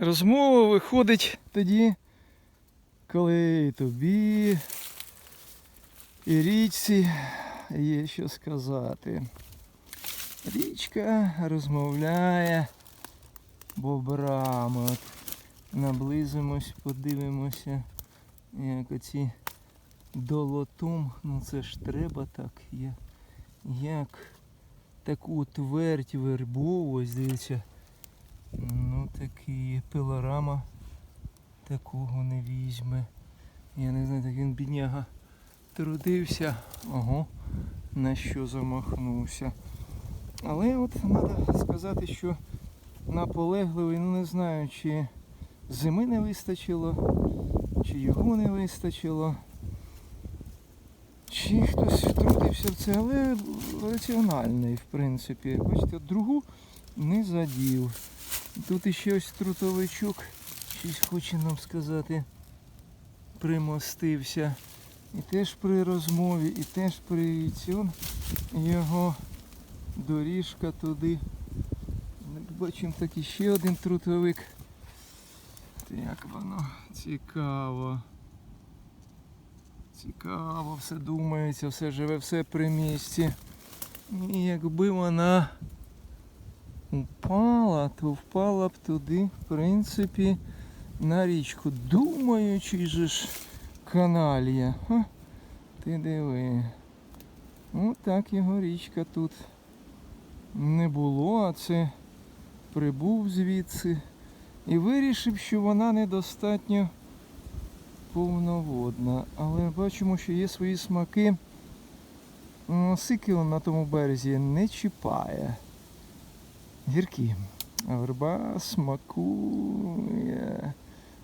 Розмова виходить тоді, коли тобі, і річці є що сказати. Річка розмовляє бобрами. От наблизимось, подивимося, як оці долотом, ну це ж треба так, є, як таку твердь вербову, ось дивіться, ну такі пилорама такого не візьме. Я не знаю, так він бідняга трудився, ого, на що замахнувся. Але от треба сказати, що наполегливий, ну не знаю, чи зими не вистачило, чи його не вистачило. Чи хтось втрутився в це, але раціональний, в принципі. Бачите, другу не задів. Тут іще ось трутовичок, щось хоче нам сказати, примостився. І теж при розмові, і теж при цьому його доріжка туди. Бачимо так іще один трутовик. Як воно цікаво. Цікаво, все думається, все живе, все при місці. І якби вона упала, то впала б туди, в принципі, на річку. Думаючи ж каналія. Ха, ти диви. Ось так його річка тут не було, а це прибув звідси і вирішив, що вона недостатньо повноводна. Але бачимо, що є свої смаки. Он на тому березі не чіпає. Гіркі. Верба смакує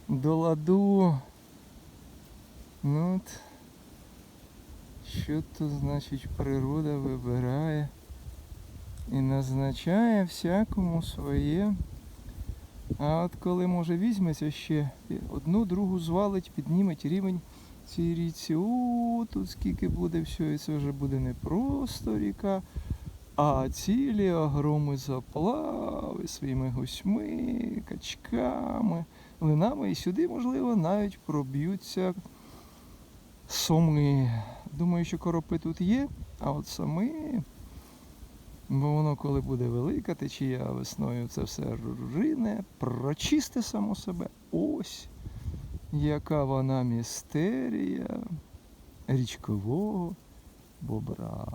до ладу. Ну от. Що то значить природа вибирає і назначає всякому своє. А от коли може візьметься ще одну, другу звалить, підніметь рівень цій річці. О, тут скільки буде всього, і це вже буде не просто ріка, а цілі огроми заплави своїми гусьми, качками, линами. І сюди, можливо, навіть проб'ються соми. Думаю, що коропи тут є, а от сами. Бо воно, коли буде велика течія весною, це все рине, прочисте само себе. Ось яка вона містерія річкового бобра.